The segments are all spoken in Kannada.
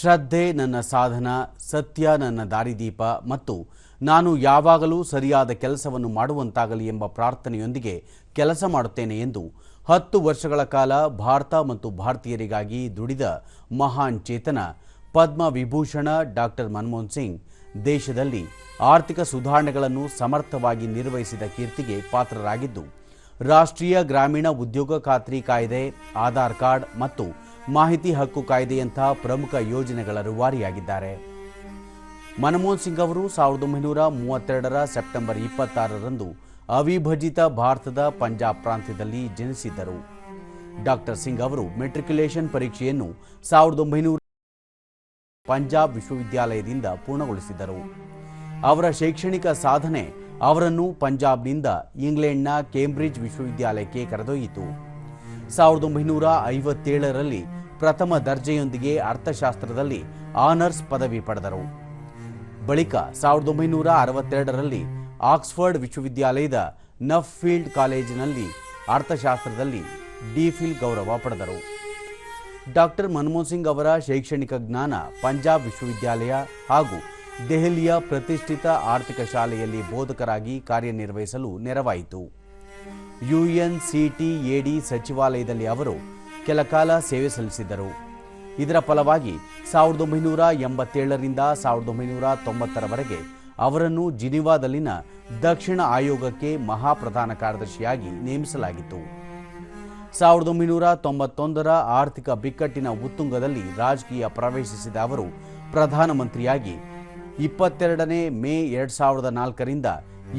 ಶ್ರದ್ಧೆ ನನ್ನ ಸಾಧನ, ಸತ್ಯ ನನ್ನ ದಾರಿದೀಪ ಮತ್ತು ನಾನು ಯಾವಾಗಲೂ ಸರಿಯಾದ ಕೆಲಸವನ್ನು ಮಾಡುವಂತಾಗಲಿ ಎಂಬ ಪ್ರಾರ್ಥನೆಯೊಂದಿಗೆ ಕೆಲಸ ಮಾಡುತ್ತೇನೆ ಎಂದು ಹತ್ತು ವರ್ಷಗಳ ಕಾಲ ಭಾರತ ಮತ್ತು ಭಾರತೀಯರಿಗಾಗಿ ದುಡಿದ ಮಹಾನ್ ಚೇತನ ಪದ್ಮ ವಿಭೂಷಣ ಡಾಕ್ಟರ್ ಮನಮೋಹನ್ ಸಿಂಗ್ ದೇಶದಲ್ಲಿ ಆರ್ಥಿಕ ಸುಧಾರಣೆಗಳನ್ನು ಸಮರ್ಥವಾಗಿ ನಿರ್ವಹಿಸಿದ ಕೀರ್ತಿಗೆ ಪಾತ್ರರಾಗಿದ್ದು, ರಾಷ್ಟ್ರೀಯ ಗ್ರಾಮೀಣ ಉದ್ಯೋಗ ಖಾತ್ರಿ ಕಾಯ್ದೆ, ಆಧಾರ್ ಕಾರ್ಡ್ ಮತ್ತು ಮಾಹಿತಿ ಹಕ್ಕು ಕಾಯ್ದೆಯಂತಹ ಪ್ರಮುಖ ಯೋಜನೆಗಳ ರೂವಾರಿಯಾಗಿದ್ದಾರೆ. ಮನಮೋಹನ್ ಸಿಂಗ್ ಅವರು ಸಾವಿರದ ಒಂಬೈನೂರ ಮೂವತ್ತೆರಡರ ಸೆಪ್ಟೆಂಬರ್ ಇಪ್ಪತ್ತಾರರಂದು ಅವಿಭಜಿತ ಭಾರತದ ಪಂಜಾಬ್ ಪ್ರಾಂತ್ಯದಲ್ಲಿ ಜನಿಸಿದ್ದರು. ಡಾಕ್ಟರ್ ಸಿಂಗ್ ಅವರು ಮೆಟ್ರಿಕ್ಯುಲೇಷನ್ ಪರೀಕ್ಷೆಯನ್ನು ಸಾವಿರದ ಒಂಬೈನೂರ ಪಂಜಾಬ್ ವಿಶ್ವವಿದ್ಯಾಲಯದಿಂದ ಪೂರ್ಣಗೊಳಿಸಿದರು ಅವರ ಶೈಕ್ಷಣಿಕ ಸಾಧನೆ ಅವರನ್ನು ಪಂಜಾಬ್ನಿಂದ ಇಂಗ್ಲೆಂಡ್ನ ಕೇಂಬ್ರಿಡ್ಜ್ ವಿಶ್ವವಿದ್ಯಾಲಯಕ್ಕೆ ಕರೆದೊಯ್ಯಿತು. ಸಾವಿರದ ಒಂಬೈನೂರ ಐವತ್ತೇಳರಲ್ಲಿ ಪ್ರಥಮ ದರ್ಜೆಯೊಂದಿಗೆ ಅರ್ಥಶಾಸ್ತ್ರದಲ್ಲಿ ಆನರ್ಸ್ ಪದವಿ ಪಡೆದರು. ಬಳಿಕ ಸಾವಿರದ ಒಂಬೈನೂರ ಅರವತ್ತೆರಡರಲ್ಲಿ ಆಕ್ಸ್ಫರ್ಡ್ ವಿಶ್ವವಿದ್ಯಾಲಯದ ನಫ್ ಫೀಲ್ಡ್ ಕಾಲೇಜಿನಲ್ಲಿ ಅರ್ಥಶಾಸ್ತ್ರದಲ್ಲಿ ಡಿಫಿಲ್ ಗೌರವ ಪಡೆದರು. ಡಾಕ್ಟರ್ ಮನಮೋಹನ್ ಸಿಂಗ್ ಅವರ ಶೈಕ್ಷಣಿಕ ಜ್ಞಾನ ಪಂಜಾಬ್ ವಿಶ್ವವಿದ್ಯಾಲಯ ಹಾಗೂ ದೆಹಲಿಯ ಪ್ರತಿಷ್ಠಿತ ಆರ್ಥಿಕ ಶಾಲೆಯಲ್ಲಿ ಬೋಧಕರಾಗಿ ಕಾರ್ಯನಿರ್ವಹಿಸಲು ನೆರವಾಯಿತು. ಯುಎನ್ಸಿಟಿಎಡಿ ಸಚಿವಾಲಯದಲ್ಲಿ ಅವರು ಕೆಲಕಾಲ ಸೇವೆ ಸಲ್ಲಿಸಿದ್ದರು. ಇದರ ಫಲವಾಗಿ ಸಾವಿರದ ಒಂಬೈನೂರ ಎಂಬತ್ತೇಳರಿಂದ ಸಾವಿರದ ಒಂಬೈನೂರ ತೊಂಬತ್ತರವರೆಗೆ ಅವರನ್ನು ಜಿನಿವಾದಲ್ಲಿನ ದಕ್ಷಿಣ ಆಯೋಗಕ್ಕೆ ಮಹಾಪ್ರಧಾನ ಕಾರ್ಯದರ್ಶಿಯಾಗಿ ನೇಮಿಸಲಾಗಿತ್ತು. ಸಾವಿರದ ಒಂಬೈನೂರ ತೊಂಬತ್ತೊಂದರ ಆರ್ಥಿಕ ಬಿಕ್ಕಟ್ಟಿನ ಉತ್ತುಂಗದಲ್ಲಿ ರಾಜಕೀಯ ಪ್ರವೇಶಿಸಿದ ಅವರು ಪ್ರಧಾನಮಂತ್ರಿಯಾಗಿ ಇಪ್ಪತ್ತೆರಡನೇ ಮೇ ಎರಡು ಸಾವಿರದ ನಾಲ್ಕರಿಂದ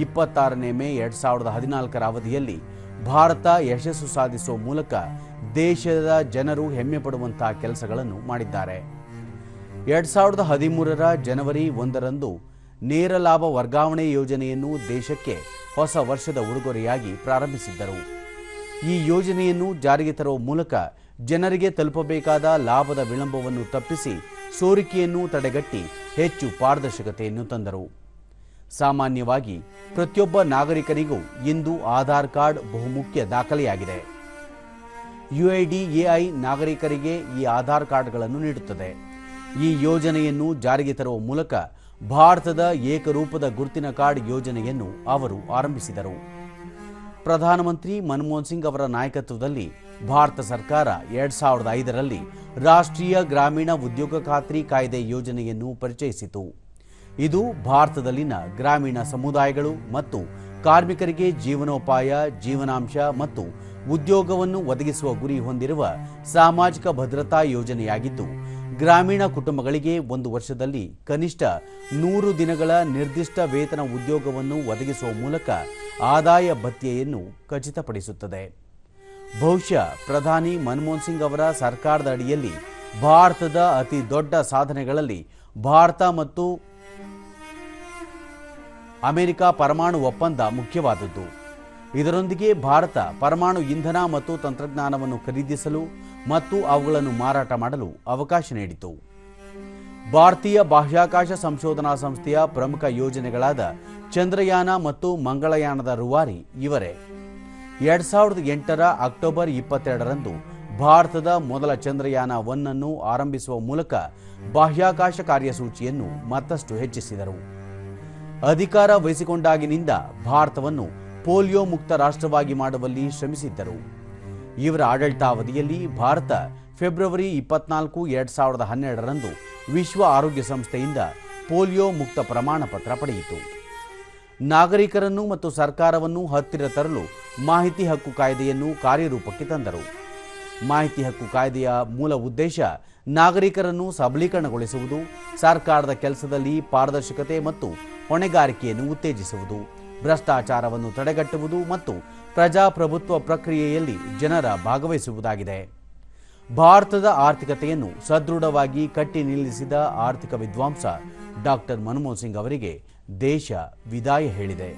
ಇಪ್ಪತ್ತಾರನೇ ಮೇ ಎರಡು ಸಾವಿರದ ಹದಿನಾಲ್ಕರ ಅವಧಿಯಲ್ಲಿ ಭಾರತ ಯಶಸ್ಸು ಸಾಧಿಸುವ ಮೂಲಕ ದೇಶದ ಜನರು ಹೆಮ್ಮೆ ಪಡುವಂತಹ ಕೆಲಸಗಳನ್ನು ಮಾಡಿದ್ದಾರೆ. ಎರಡು ಸಾವಿರದ ಹದಿಮೂರರ ಜನವರಿ ಒಂದರಂದು ನೇರ ಲಾಭ ವರ್ಗಾವಣೆ ಯೋಜನೆಯನ್ನು ದೇಶಕ್ಕೆ ಹೊಸ ವರ್ಷದ ಉಡುಗೊರೆಯಾಗಿ ಪ್ರಾರಂಭಿಸಿದ್ದರು. ಈ ಯೋಜನೆಯನ್ನು ಜಾರಿಗೆ ತರುವ ಮೂಲಕ ಜನರಿಗೆ ತಲುಪಬೇಕಾದ ಲಾಭದ ವಿಳಂಬವನ್ನು ತಪ್ಪಿಸಿ ಸೋರಿಕೆಯನ್ನು ತಡೆಗಟ್ಟಿ ಹೆಚ್ಚು ಪಾರದರ್ಶಕತೆಯನ್ನು ತಂದರು. ಸಾಮಾನ್ಯವಾಗಿ ಪ್ರತಿಯೊಬ್ಬ ನಾಗರಿಕರಿಗೂ ಇಂದು ಆಧಾರ್ ಕಾರ್ಡ್ ಬಹುಮುಖ್ಯ ದಾಖಲೆಯಾಗಿದೆ. ಯುಐಡಿಎಐ ನಾಗರಿಕರಿಗೆ ಈ ಆಧಾರ್ ಕಾರ್ಡ್ಗಳನ್ನು ನೀಡುತ್ತದೆ. ಈ ಯೋಜನೆಯನ್ನು ಜಾರಿಗೆ ತರುವ ಮೂಲಕ ಭಾರತದ ಏಕರೂಪದ ಗುರುತಿನ ಕಾರ್ಡ್ ಯೋಜನೆಯನ್ನು ಅವರು ಆರಂಭಿಸಿದರು. ಪ್ರಧಾನಮಂತ್ರಿ ಮನಮೋಹನ್ ಸಿಂಗ್ ಅವರ ನಾಯಕತ್ವದಲ್ಲಿ ಭಾರತ ಸರ್ಕಾರ ಎರಡ್ ಸಾವಿರದ ಐದರಲ್ಲಿ ರಾಷ್ಟ್ರೀಯ ಗ್ರಾಮೀಣ ಉದ್ಯೋಗ ಖಾತ್ರಿ ಕಾಯ್ದೆ ಯೋಜನೆಯನ್ನು ಪರಿಚಯಿಸಿತು. ಇದು ಭಾರತದಲ್ಲಿನ ಗ್ರಾಮೀಣ ಸಮುದಾಯಗಳು ಮತ್ತು ಕಾರ್ಮಿಕರಿಗೆ ಜೀವನೋಪಾಯ, ಜೀವನಾಂಶ ಮತ್ತು ಉದ್ಯೋಗವನ್ನು ಒದಗಿಸುವ ಗುರಿ ಹೊಂದಿರುವ ಸಾಮಾಜಿಕ ಭದ್ರತಾ ಯೋಜನೆಯಾಗಿದ್ದು, ಗ್ರಾಮೀಣ ಕುಟುಂಬಗಳಿಗೆ ಒಂದು ವರ್ಷದಲ್ಲಿ ಕನಿಷ್ಠ ನೂರು ದಿನಗಳ ನಿರ್ದಿಷ್ಟ ವೇತನ ಉದ್ಯೋಗವನ್ನು ಒದಗಿಸುವ ಮೂಲಕ ಆದಾಯ ಭತ್ಯೆಯನ್ನು ಖಚಿತಪಡಿಸುತ್ತದೆ. ಬಹುಶಃ ಪ್ರಧಾನಿ ಮನಮೋಹನ್ ಸಿಂಗ್ ಅವರ ಸರ್ಕಾರದ ಅಡಿಯಲ್ಲಿ ಭಾರತದ ಅತಿ ದೊಡ್ಡ ಸಾಧನೆಗಳಲ್ಲಿ ಭಾರತ ಮತ್ತು ಅಮೆರಿಕ ಪರಮಾಣು ಒಪ್ಪಂದ ಮುಖ್ಯವಾದದ್ದು. ಇದರೊಂದಿಗೆ ಭಾರತ ಪರಮಾಣು ಇಂಧನ ಮತ್ತು ತಂತ್ರಜ್ಞಾನವನ್ನು ಖರೀದಿಸಲು ಮತ್ತು ಅವುಗಳನ್ನು ಮಾರಾಟ ಮಾಡಲು ಅವಕಾಶ ನೀಡಿತು. ಭಾರತೀಯ ಬಾಹ್ಯಾಕಾಶ ಸಂಶೋಧನಾ ಸಂಸ್ಥೆಯ ಪ್ರಮುಖ ಯೋಜನೆಗಳಾದ ಚಂದ್ರಯಾನ ಮತ್ತು ಮಂಗಳಯಾನದ ರೂವಾರಿ ಇವರೇ. ಎರಡ್ ಸಾವಿರದ ಎಂಟರ ಅಕ್ಟೋಬರ್ ಇಪ್ಪತ್ತೆರಡರಂದು ಭಾರತದ ಮೊದಲ ಚಂದ್ರಯಾನ ಒನ್ ಅನ್ನು ಆರಂಭಿಸುವ ಮೂಲಕ ಬಾಹ್ಯಾಕಾಶ ಕಾರ್ಯಸೂಚಿಯನ್ನು ಮತ್ತಷ್ಟು ಹೆಚ್ಚಿಸಿದರು. ಅಧಿಕಾರ ವಹಿಸಿಕೊಂಡಾಗಿನಿಂದ ಭಾರತವನ್ನು ಪೋಲಿಯೋ ಮುಕ್ತ ರಾಷ್ಟ್ರವಾಗಿ ಮಾಡುವಲ್ಲಿ ಶ್ರಮಿಸಿದ್ದರು. ಇವರ ಆಡಳಿತಾವಧಿಯಲ್ಲಿ ಭಾರತ ಫೆಬ್ರವರಿ ಇಪ್ಪತ್ನಾಲ್ಕು, ಎರಡ್ ಸಾವಿರದ ಹನ್ನೆರಡರಂದು ವಿಶ್ವ ಆರೋಗ್ಯ ಸಂಸ್ಥೆಯಿಂದ ಪೋಲಿಯೋ ಮುಕ್ತ ಪ್ರಮಾಣ ಪತ್ರ ಪಡೆಯಿತು. ನಾಗರಿಕರನ್ನು ಮತ್ತು ಸರ್ಕಾರವನ್ನು ಹತ್ತಿರ ತರಲು ಮಾಹಿತಿ ಹಕ್ಕು ಕಾಯ್ದೆಯನ್ನು ಕಾರ್ಯರೂಪಕ್ಕೆ ತಂದರು. ಮಾಹಿತಿ ಹಕ್ಕು ಕಾಯ್ದೆಯ ಮೂಲ ಉದ್ದೇಶ ನಾಗರಿಕರನ್ನು ಸಬಲೀಕರಣಗೊಳಿಸುವುದು, ಸರ್ಕಾರದ ಕೆಲಸದಲ್ಲಿ ಪಾರದರ್ಶಕತೆ ಮತ್ತು ಹೊಣೆಗಾರಿಕೆಯನ್ನು ಉತ್ತೇಜಿಸುವುದು, ಭ್ರಷ್ಟಾಚಾರವನ್ನು ತಡೆಗಟ್ಟುವುದು ಮತ್ತು ಪ್ರಜಾಪ್ರಭುತ್ವ ಪ್ರಕ್ರಿಯೆಯಲ್ಲಿ ಜನರ ಭಾಗವಹಿಸುವುದಾಗಿದೆ. ಭಾರತದ ಆರ್ಥಿಕತೆಯನ್ನು ಸದೃಢವಾಗಿ ಕಟ್ಟಿ ನಿಲ್ಲಿಸಿದ ಆರ್ಥಿಕ ವಿದ್ವಾಂಸ ಡಾಕ್ಟರ್ ಮನಮೋಹನ್ ಸಿಂಗ್ ಅವರಿಗೆ ದೇಶ ವಿದಾಯ ಹೇಳಿದೆ.